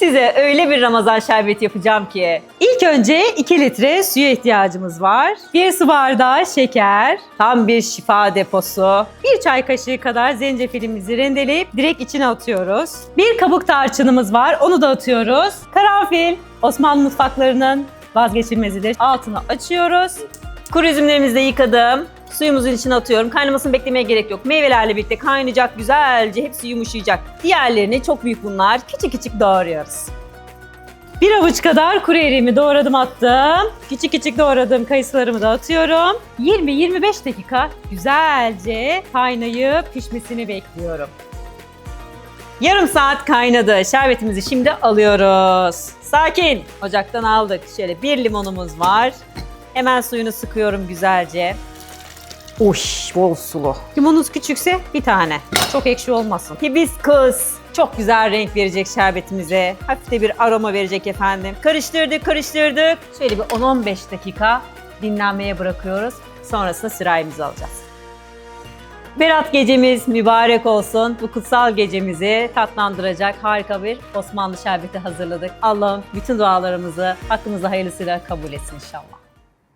Size öyle bir Ramazan şerbeti yapacağım ki. İlk önce 2 litre suya ihtiyacımız var. 1 su bardağı şeker, tam bir şifa deposu. 1 çay kaşığı kadar zencefilimizi rendeleyip direkt içine atıyoruz. Bir kabuk tarçınımız var, onu da atıyoruz. Karanfil, Osmanlı mutfaklarının vazgeçilmezidir. Altını açıyoruz. Kuru üzümlerimizi de yıkadım. Suyumuzun içine atıyorum. Kaynamasını beklemeye gerek yok. Meyvelerle birlikte kaynayacak güzelce. Hepsi yumuşayacak. Diğerlerini çok büyük bunlar. Küçük küçük doğruyoruz. Bir avuç kadar kuru eriğimi doğradım attım. Küçük küçük doğradığım kayısılarımı da atıyorum. 20-25 dakika güzelce kaynayıp pişmesini bekliyorum. Yarım saat kaynadı. Şerbetimizi şimdi alıyoruz. Sakin. Ocaktan aldık. Şöyle bir limonumuz var. Hemen suyunu sıkıyorum güzelce. Uş, bol sulu. Limonunuz küçükse bir tane. Çok ekşi olmasın. Hibiskus. Çok güzel renk verecek şerbetimize. Hafif de bir aroma verecek efendim. Karıştırdık, karıştırdık. Şöyle bir 10-15 dakika dinlenmeye bırakıyoruz. Sonrasında sırayımızı alacağız. Berat gecemiz mübarek olsun. Bu kutsal gecemizi tatlandıracak harika bir Osmanlı şerbeti hazırladık. Allah'ım bütün dualarımızı hakkımızda hayırlısıyla kabul etsin inşallah.